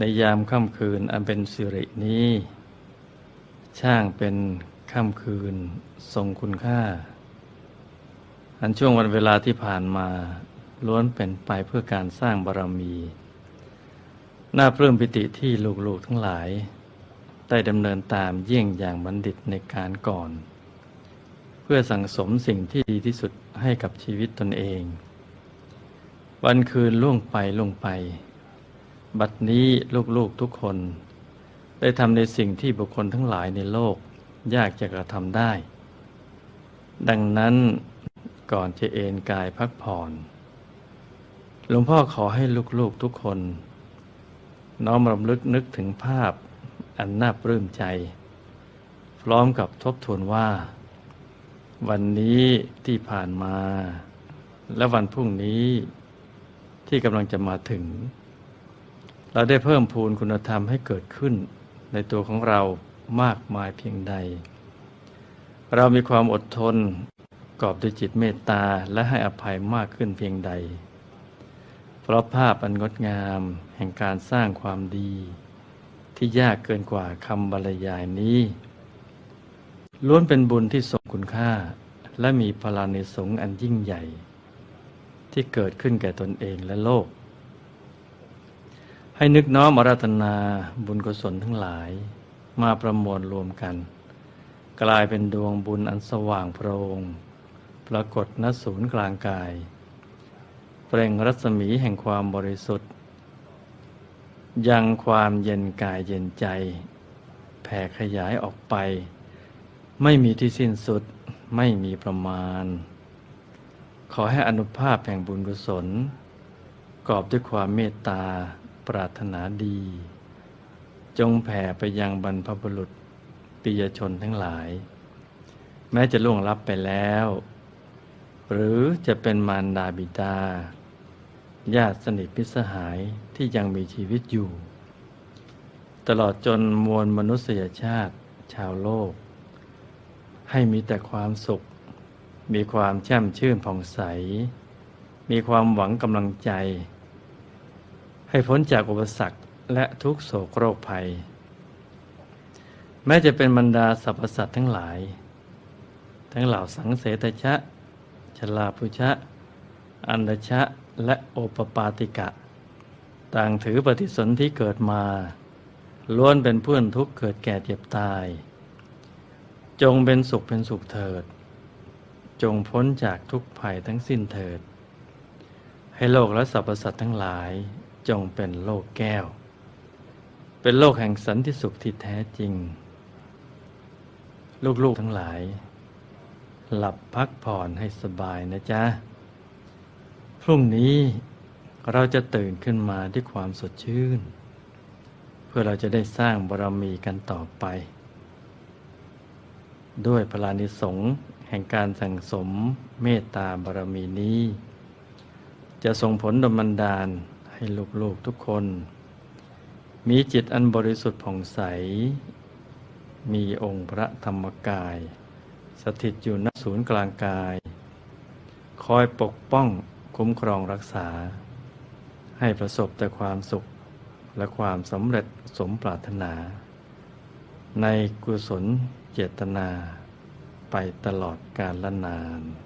ในยามค่ำคืนอันเป็นสิรินี้ ช่างเป็นค่ำคืนทรงคุณค่า อันช่วงวันเวลาที่ผ่านมาล้วนเป็นไปเพื่อการสร้างบารมี น่าปลื้มปิติที่ลูกๆทั้งหลาย ได้ดำเนินตามเยี่ยงอย่างบัณฑิตในการก่อน เพื่อสั่งสมสิ่งที่ดีที่สุดให้กับชีวิตตนเอง วันคืนล่วงไปล่วงไป บัดนี้ลูกๆทุกคน ได้ทำในสิ่งที่บุคคลทั้งหลายในโลก ยากจะกระทำได้ ดังนั้นก่อนจะเอนกายพักผ่อน หลวงพ่อขอให้ลูกๆทุกคน น้อมรำลึกนึกถึงภาพอันน่าปลื้มใจ พร้อมกับทบทวนว่า วันนี้ที่ผ่านมา และวันพรุ่งนี้ที่กำลังจะมาถึง เราได้เพิ่มพูนคุณธรรมให้เกิดขึ้น ในตัวของเรามากมายเพียงใด เรามีความอดทนกอบด้วยจิตเมตตาและให้อภัยมากขึ้นเพียงใด เพราะภาพอันงดงามแห่งการสร้างความดี ที่ยากเกินกว่าคำบรรยายนี้ล้วนเป็นบุญที่ทรงคุณค่า และมีพลานิสงอันยิ่งใหญ่ ที่เกิดขึ้นแก่ตนเองและโลก ให้นึกน้อมอาราธนาบุญกุศลทั้งหลาย มาประมวลรวมกัน กลายเป็นดวงบุญอันสว่างโพรง ปรากฏณศูนย์กลางกาย เปล่งรัศมีแห่งความบริสุทธิ์ ยังความเย็นกายเย็นใจ แผ่ขยายออกไป ไม่มีที่สิ้นสุดไม่มีประมาณ ขอให้อนุภาพแห่งบุญกุศล กอบด้วยความเมตตา ปรารถนาดี จงแผ่ไปยังบรรพบุรุษปิยชนทั้งหลาย แม้จะล่วงลับไปแล้ว หรือจะเป็นมารดาบิดา ญาติสนิทพิสหายที่ยังมีชีวิตอยู่ ตลอดจนมวลมนุษยชาติชาวโลก ให้มีแต่ความสุข มีความแช่มชื่นผ่องใส มีความหวังกำลังใจ ให้พ้นจากอุปสรรคและทุกโศกโรคภัย แม้จะเป็นบรรดาสรรพสัตว์ทั้งหลาย ทั้งเหล่าสังเสตชะ ชลาภุชะ อันดชะ และโอปปาติกะ ต่างถือปฏิสนธิเกิดมา ล้วนเป็นเพื่อนทุกข์เกิดแก่เจ็บตาย จงเป็นสุขเป็นสุขเถิด จงพ้นจากทุกภัยทั้งสิ้นเถิด ให้โลกและสรรพสัตว์ทั้งหลาย จงเป็นโลกแก้ว เป็นโลกแห่งสันติสุขที่แท้จริง ลูกๆทั้งหลาย หลับพักผ่อนให้สบายนะจ๊ะ พรุ่งนี้เราจะตื่นขึ้นมาด้วยความสดชื่น เพื่อเราจะได้สร้างบารมีกันต่อไป ด้วยพลานิสงส์แห่งการสั่งสมเมตตาบารมีนี้ จะส่งผลดลบันดาล ให้ลูกๆทุกคน มีจิตอันบริสุทธิ์ผ่องใส มีองค์พระธรรมกาย สถิตอยู่ณศูนย์กลางกาย คอยปกป้องคุ้มครองรักษา ให้ประสบแต่ความสุขและความสำเร็จสมปรารถนา ในกุศลเจตนาไปตลอดกาลนาน